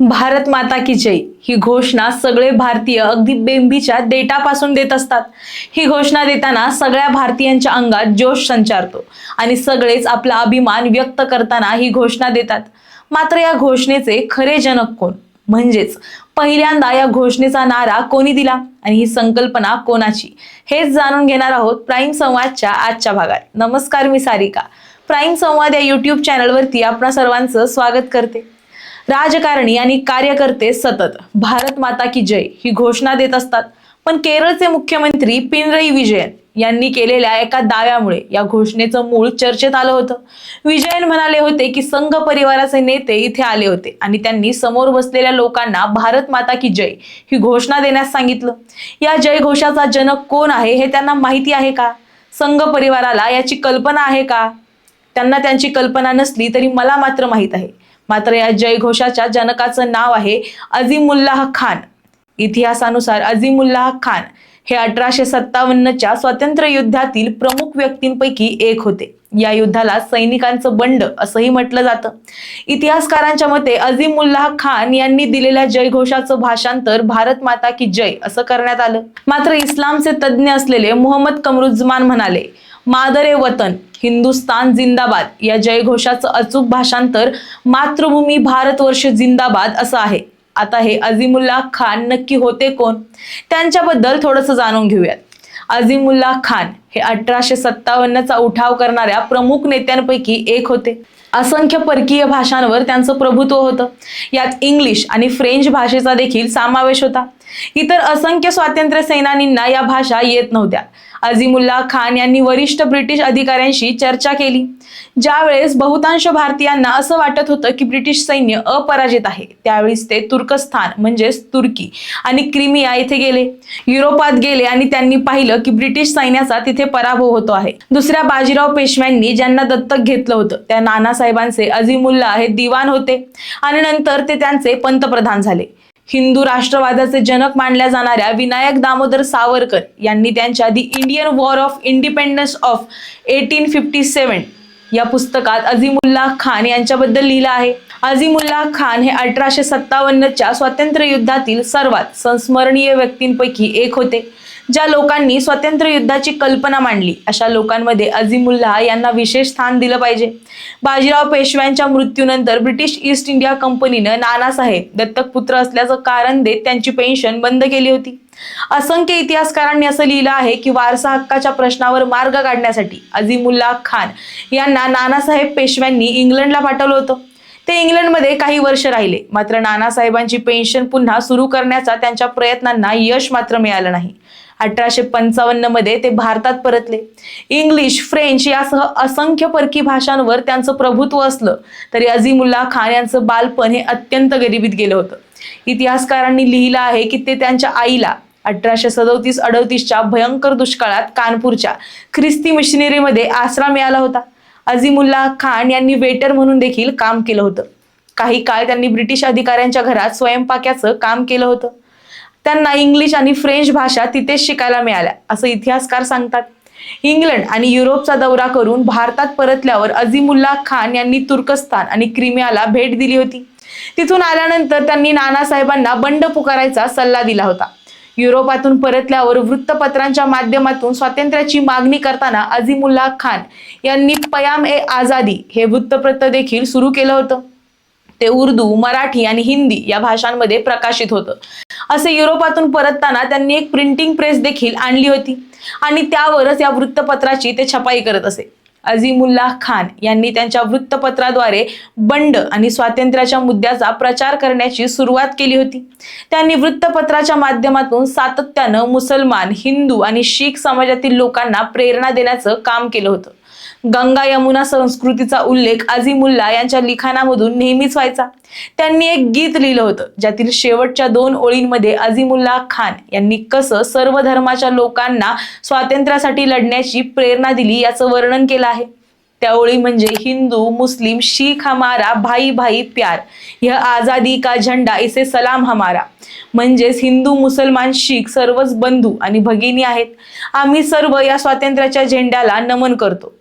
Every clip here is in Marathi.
भारत माता की जय ही घोषणा सगळे भारतीय अगदी बेंबीच्या देटापासून देत असतात. ही घोषणा देताना सगळ्या भारतीयांच्या अंगात जोश संचारतो आणि सगळेच आपला अभिमान व्यक्त करताना ही घोषणा देतात. मात्र या घोषणेचे खरे जनक कोण? म्हणजेच पहिल्यांदा या घोषणेचा नारा कोणी दिला आणि ही संकल्पना कोणाची? हेच जाणून घेणार आहोत प्राईम संवादच्या आजच्या भागात. नमस्कार मी सारिका. प्राईम संवाद या युट्यूब चॅनलवरती आपणा सर्वांचं स्वागत करते. राजकारणी आणि कार्यकर्ते सतत. भारत माता की जय ही घोषणा देत असतात. पण केरळचे मुख्यमंत्री पिनरई विजयन यांनी केलेल्या एका दाव्यामुळे या घोषणेचं मूळ चर्चेत आलं होतं. विजयन म्हणाले होते की संघ परिवाराचे नेते इथे आले होते आणि त्यांनी समोर बसलेल्या लोकांना भारत माता की जय ही घोषणा देण्यास सांगितलं. या जय घोषाचा जनक कोण आहे हे त्यांना माहिती आहे का? संघ परिवाराला याची कल्पना आहे का? त्यांना त्यांची कल्पना नसली तरी मला मात्र माहीत आहे. मात्र या जयघोषाच्या जनकाचं नाव आहे अझीमुल्लाह खान. इतिहासानुसार अझीमुल्लाह खान हे अठराशे सत्तावन्नच्या स्वातंत्र्य युद्धातील प्रमुख व्यक्तींपैकी एक होते. या युद्धाला सैनिकांचं बंड असंही म्हटलं जातं. इतिहासकारांच्या मते अझीमुल्लाह खान यांनी दिलेल्या जयघोषाचं भाषांतर भारत माता की जय असं करण्यात आलं. मात्र इस्लामचे तज्ज्ञ असलेले मोहम्मद कमरुज्जमान म्हणाले मादरे वतन हिंदुस्तान जिंदाबाद या जयघोषाचं अचूक भाषांतर मातृभूमी भारतवर्ष जिंदाबाद असं आहे. आता हे अझीमुल्ला खान नक्की होते कोण? त्यांच्याबद्दल थोडंसं जाणून घेऊयात. अझीमुल्ला खान हे अठराशे सत्तावन्नचा उठाव करणाऱ्या प्रमुख नेत्यांपैकी एक होते. असंख्य परकीय भाषांवर त्यांचं प्रभुत्व होतं. यात इंग्लिश आणि फ्रेंच भाषेचा देखील समावेश होता. इतर असंख्य स्वातंत्र्य सेनानींना या भाषा येत नव्हत्या. अझीमुल्ला खान यांनी वरिष्ठ ब्रिटिश अधिकाऱ्यांशी चर्चा केली. ज्यावेळेस बहुतांश भारतीयांना असं वाटत होतं की ब्रिटिश सैन्य अपराजित आहे त्यावेळेस ते तुर्कस्थान म्हणजेच तुर्की आणि क्रिमिया येथे गेले. युरोपात गेले आणि त्यांनी पाहिलं की ब्रिटिश सैन्याचा तिथे पराभव होतो आहे. दुसऱ्या बाजीराव पेशव्यांनी ज्यांना दत्तक घेतलं होतं त्या नानासाहेबांचे अझीमुल्ला हे दिवाण होते आणि नंतर ते त्यांचे पंतप्रधान झाले. हिंदू राष्ट्रवादाचे जनक मानल्या जाणाऱ्या विनायक दामोदर सावरकर यांनी त्यांच्या the Indian war of independence of eighteen fifty seven या पुस्तकात अझीमुल्लाह खान यांच्याबद्दल लिहिलं आहे. अझीमुल्लाह खान हे अठराशे सत्तावन्नच्या स्वातंत्र्य युद्धातील सर्वात संस्मरणीय व्यक्तींपैकी एक होते. ज्या लोकांनी स्वातंत्र्य युद्धाची कल्पना मांडली अशा लोकांमध्ये अझीमुल्ला यांना विशेष स्थान दिलं पाहिजे. बाजीराव पेशव्यांच्या मृत्यूनंतर ब्रिटिश ईस्ट इंडिया कंपनीनं नानासाहेब दत्तक पुत्र असल्याचं कारण देत त्यांची पेन्शन बंद केली होती. असंख्य इतिहासकारांनी असं लिहिलं आहे की वारसा हक्काच्या प्रश्नावर मार्ग काढण्यासाठी अझीमुल्ला खान यांना नानासाहेब पेशव्यांनी इंग्लंडला पाठवलं होतं. ते इंग्लंडमध्ये काही वर्ष राहिले मात्र नानासाहेबांची पेन्शन पुन्हा सुरू करण्याचा त्यांच्या प्रयत्नांना यश मात्र मिळालं नाही. अठराशे पंचावन्नमध्ये ते भारतात परतले. इंग्लिश फ्रेंच यासह असंख्य परकी भाषांवर त्यांचं प्रभुत्व असलं तरी अझीमुल्ला खान यांचं बालपण हे अत्यंत गरिबीत गेलं होतं. इतिहासकारांनी लिहिलं आहे की ते त्यांच्या आईला अठराशे सदोतीस अडतीसच्या भयंकर दुष्काळात कानपूरच्या ख्रिस्ती मिशनरीमध्ये आसरा मिळाला होता. अझीमुल्ला खान यांनी वेटर म्हणून देखील काम केलं होतं. काही काळ त्यांनी ब्रिटिश अधिकाऱ्यांच्या घरात स्वयंपाक्याचं काम केलं होतं. त्यांना इंग्लिश आणि फ्रेंच भाषा तिथेच शिकायला मिळाल्या. असं इतिहासकार सांगतात. इंग्लंड आणि युरोपचा दौरा करून भारतात परतल्यावर अझीमुल्लाह खान यांनी तुर्कस्तान आणि क्रिमियाला भेट दिली होती. तिथून आल्यानंतर त्यांनी नानासाहेबांना बंड पुकारायचा सल्ला दिला होता. युरोपातून परतल्यावर वृत्तपत्रांच्या माध्यमातून स्वातंत्र्याची मागणी करताना अझीमुल्लाह खान यांनी पयाम ए आझादी हे वृत्तपत्र देखील सुरू केलं होतं. ते उर्दू मराठी आणि हिंदी या भाषांमध्ये प्रकाशित होतं. असे युरोपातून परतताना त्यांनी एक प्रिंटिंग प्रेस देखील आणली होती. आणि त्यावरच या वृत्तपत्राची ते छपाई करत असे. अझीमुल्लाह खान यांनी त्यांच्या वृत्तपत्राद्वारे बंड आणि स्वातंत्र्याच्या मुद्द्याचा प्रचार करण्याची सुरुवात केली होती. त्यांनी वृत्तपत्राच्या माध्यमातून सातत्यानं मुसलमान हिंदू आणि शीख समाजातील लोकांना प्रेरणा देण्याचं काम केलं होतं. गंगा यमुना संस्कृतीचा उल्लेख अझीमुल्ला यांच्या लिखाणामधून नेहमीच व्हायचा. त्यांनी एक गीत लिहिलं होतं ज्यातील शेवटच्या दोन ओळींमध्ये अझीमुल्ला खान यांनी कसं सर्व धर्माच्या लोकांना स्वातंत्र्यासाठी लढण्याची प्रेरणा दिली याचं वर्णन केलं आहे. त्या ओळी म्हणजे हिंदू मुस्लिम शीख हमारा भाई भाई प्यार यह आझादी का झंडा इसे सलाम हमारा. म्हणजेच हिंदू मुसलमान शीख सर्वच बंधू आणि भगिनी आहेत. आम्ही सर्व या स्वातंत्र्याच्या झेंड्याला नमन करतो.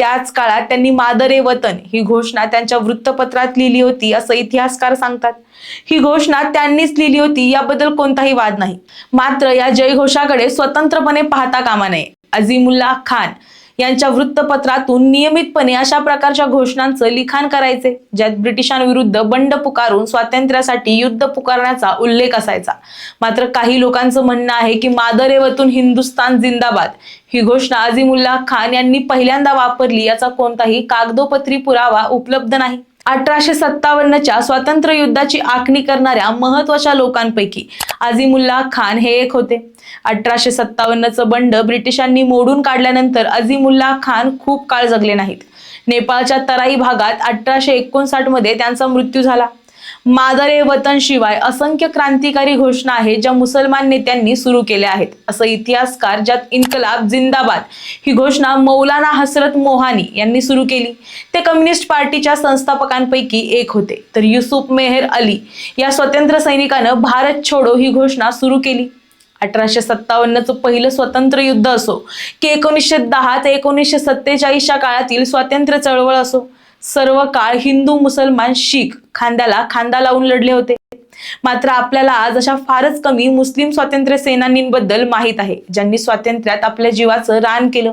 त्याच काळात त्यांनी मादरे वतन ही घोषणा त्यांच्या वृत्तपत्रात लिहिली होती असं इतिहासकार सांगतात. ही घोषणा त्यांनीच लिहिली होती याबद्दल कोणताही वाद नाही. मात्र या जयघोषाकडे स्वतंत्रपणे पाहता कामा नये. अझीमुल्ला खान यांच्या वृत्तपत्रातून नियमितपणे अशा प्रकारच्या घोषणांचं लिखाण करायचे ज्यात ब्रिटिशांविरुद्ध बंड पुकारून स्वातंत्र्यासाठी युद्ध पुकारण्याचा उल्लेख असायचा. मात्र काही लोकांचं म्हणणं आहे की मादरेवतून हिंदुस्तान जिंदाबाद ही घोषणा अझीमुल्ला खान यांनी पहिल्यांदा वापरली याचा कोणताही कागदोपत्री पुरावा उपलब्ध नाही. अठराशे सत्तावन्नच्या स्वातंत्र्य युद्धाची आखणी करणाऱ्या महत्त्वाच्या लोकांपैकी अझीमुल्ला खान हे एक होते. अठराशे सत्तावन्नचं बंड ब्रिटिशांनी मोडून काढल्यानंतर अझीमुल्ला खान खूप काळ जगले नाहीत. नेपाळच्या तराई भागात अठराशे एकोणसाठमध्ये त्यांचा मृत्यू झाला. मादरे वतन शिवाय असंख्य क्रांतिकारी घोषणा आहेत ज्या मुसलमान नेत्यांनी सुरू केल्या आहेत. असं इतिहासकार ज्यात इन्कलाब जिंदाबाद ही घोषणा मौलाना हसरत मोहानी यांनी सुरू केली. ते कम्युनिस्ट पार्टीच्या संस्थापकांपैकी एक होते. तर युसुफ मेहर अली या स्वतंत्र सैनिकानं भारत छोडो ही घोषणा सुरू केली. अठराशे सत्तावन्नचं पहिलं स्वतंत्र युद्ध असो की एकोणीसशे दहा ते एकोणीसशे सत्तेचाळीसच्या काळातील स्वातंत्र्य चळवळ असो सर्व काळ हिंदू मुसलमान शीख खांद्याला खांदा लावून लढले होते. मात्र आपल्याला आज अशा फारच कमी मुस्लिम स्वातंत्र्य सेनानींबद्दल माहीत आहे ज्यांनी स्वातंत्र्यात आपल्या जीवाचं रान केलं.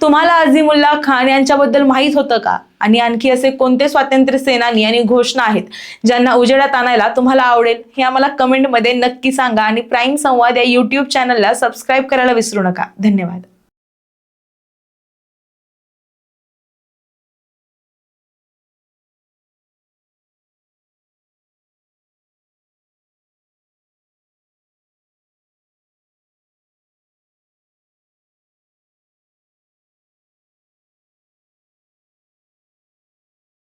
तुम्हाला अझीमुल्ला खान यांच्याबद्दल माहीत होतं का? आणि आणखी असे कोणते स्वातंत्र्य सेनानी आणि घोषणा आहेत ज्यांना उजेडात आणायला तुम्हाला आवडेल हे आम्हाला कमेंटमध्ये नक्की सांगा आणि प्राईम संवाद या युट्यूब चॅनलला सबस्क्राईब करायला विसरू नका. धन्यवाद.